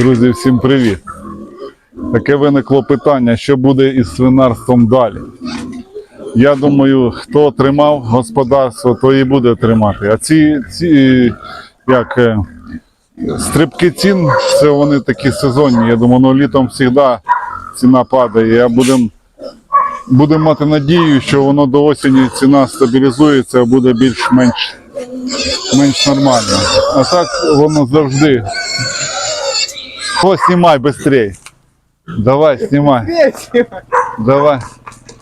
Друзі, всім привіт! Таке виникло питання, що буде із свинарством далі. Я думаю, хто тримав господарство, то і буде тримати. А ці, ці як, е, стрибки цін, це вони такі сезонні. Я думаю, ну, літом завжди ціна падає. А будемо будем мати надію, що воно до осені ціна стабілізується, буде більш-менш менш нормально. А так воно завжди. О, знімай швидше. Давай, знімай. Давай.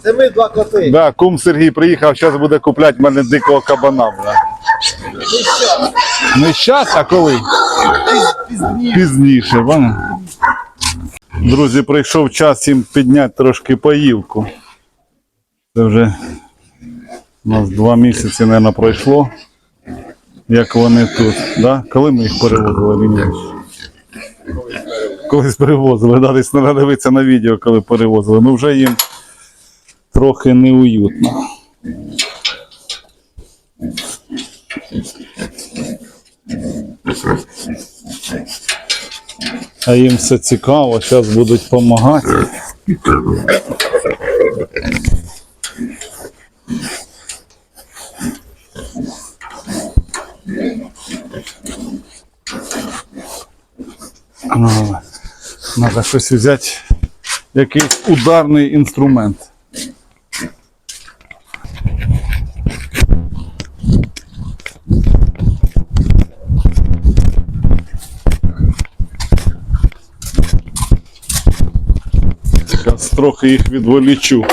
Це ми два коти. Да, кум Сергій приїхав, зараз буде купляти мене дикого кабана. Бля. Не зараз, а коли? Пізніше, бана. Друзі, прийшов час їм підняти трошки поїлку. Це вже у нас два місяці, мабуть, пройшло. Як вони тут. Да? Коли ми їх перевозили? Колись перевозили, да, десь треба дивитися на відео, коли перевозили. Ну вже їм трохи неуютно. А їм все цікаво, зараз будуть допомагати. Ну, Треба щось взяти, якийсь ударний інструмент. Зараз трохи їх відволічу.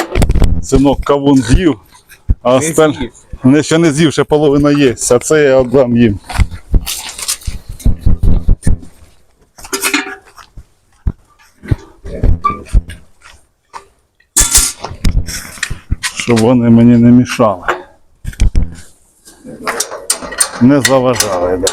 Синок кавун з'їв, а осталь... Вони ще не з'їв, ще половина є, а це я віддам їм. Щоб вони мені не мішали. Не заважали, да.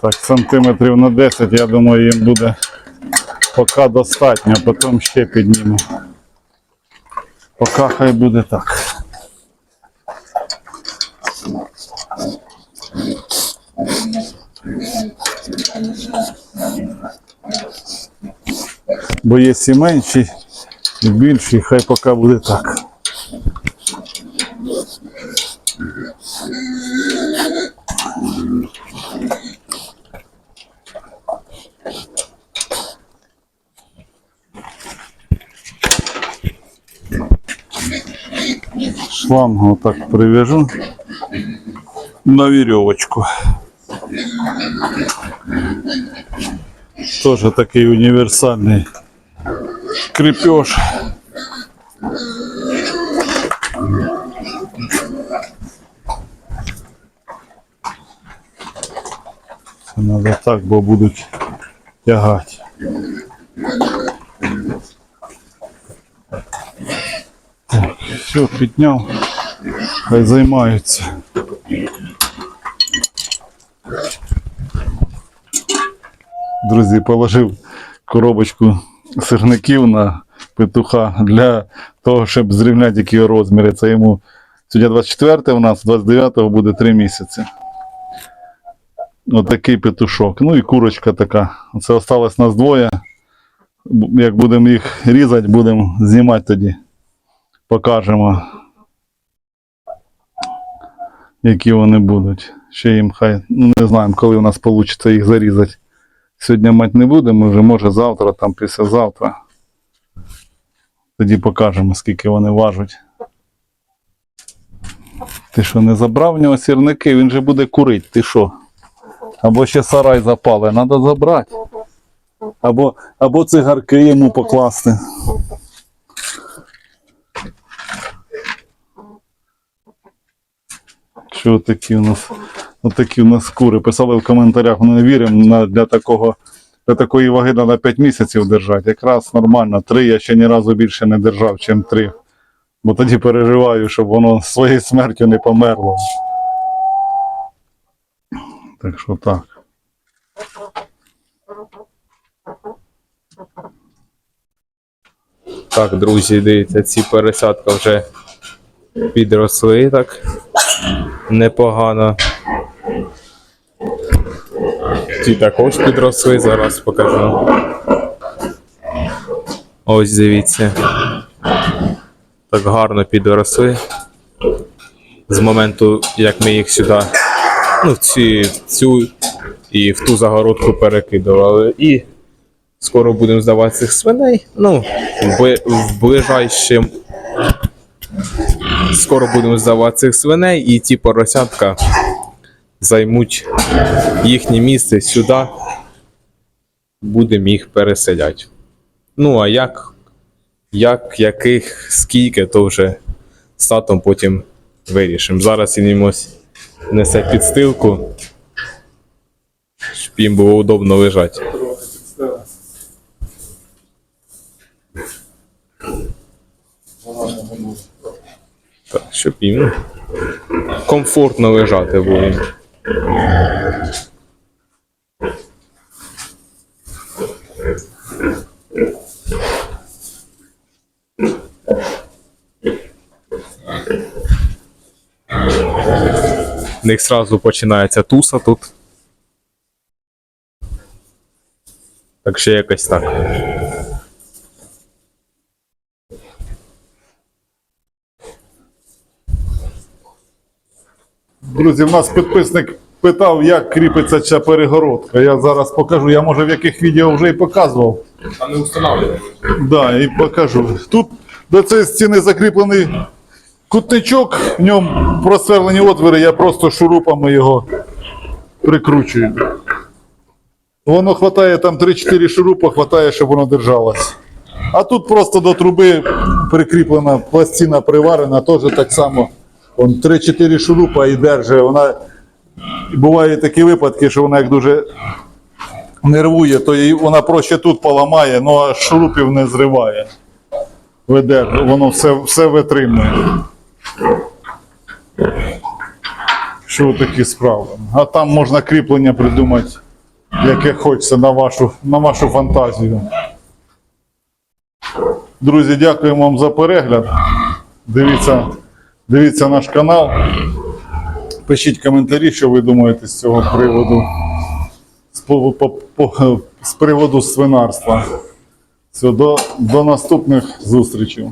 Так, сантиметрів на 10, я думаю, їм буде поки достатньо, а потім ще підніму. Поки хай буде так. Бо є і менші, і більші, хай поки буде так. Шлангу так привяжу на веревочку. Тоже такий універсальний крепеж. Треба так, бо будуть тягати. Все, підняв. Хай займаються. Друзі, положив коробочку сирників на петуха для того, щоб зрівняти які розміри. Це йому сьогодні 24 у нас, 29-го буде 3 місяці. Отакий петушок. Ну і курочка така. Це осталось нас двоє. Як будемо їх різати, будемо знімати тоді покажемо, які вони будуть. Ще їм хай, ну не знаємо, коли у нас вийде їх зарізати. Сьогодні мати не будемо, вже може завтра, там післязавтра. Тоді покажемо, скільки вони важать. Ти що, не забрав в нього сірники, він же буде курити, ти що? Або ще сарай запали, треба забрати. Або, або цигарки йому покласти. що отакі у нас отакі у нас кури. Писали в коментарях, ми не віримо для такого. Для такої ваги на 5 місяців держати. Якраз нормально. Три я ще ні разу більше не держав, чим три. Бо тоді переживаю, щоб воно своєю смертю не померло. Так що так. Так, друзі, дивіться, ці пересадки вже підросли так непогано. Ті також підросли, зараз покажу. Ось дивіться. Так гарно підросли. З моменту, як ми їх сюди, ну, в, ці, в цю і в ту загородку перекидували. І скоро будемо здавати цих свиней. Ну, в, в ближайшим. Скоро будемо здавати цих свиней, і ті поросятка займуть їхнє місце сюди. Будемо їх переселяти. Ну, а як, як, яких, скільки, то вже з татом потім вирішимо. Зараз він їм ось несе підстилку, щоб їм було удобно лежати. Так, щоб їм комфортно лежати було. В них сразу починається туса тут. Так ще якось так. Друзі, в нас підписник питав, як кріпиться ця перегородка. Я зараз покажу. Я може в яких відео вже і показував. А не встановлюємо. Да, і покажу. Тут до цієї стіни закріплений кутничок, в ньому просверлені отвори, я просто шурупами його прикручую. Воно хватає там 3-4 шурупа, хватає, щоб воно держалось. А тут просто до труби прикріплена пластина приварена, теж так само. Вон 3-4 шурупа і держить. Вона бувають такі випадки, що вона як дуже нервує, то її вона проще тут поламає, ну а шурупів не зриває. Веде, воно все, все витримує. Що такі справи. А там можна кріплення придумати, яке хочеться на вашу, на вашу фантазію. Друзі, дякуємо вам за перегляд. Дивіться, дивіться наш канал. Пишіть коментарі, що ви думаєте з цього приводу з, по, по, з приводу свинарства. Все, до, до наступних зустрічей.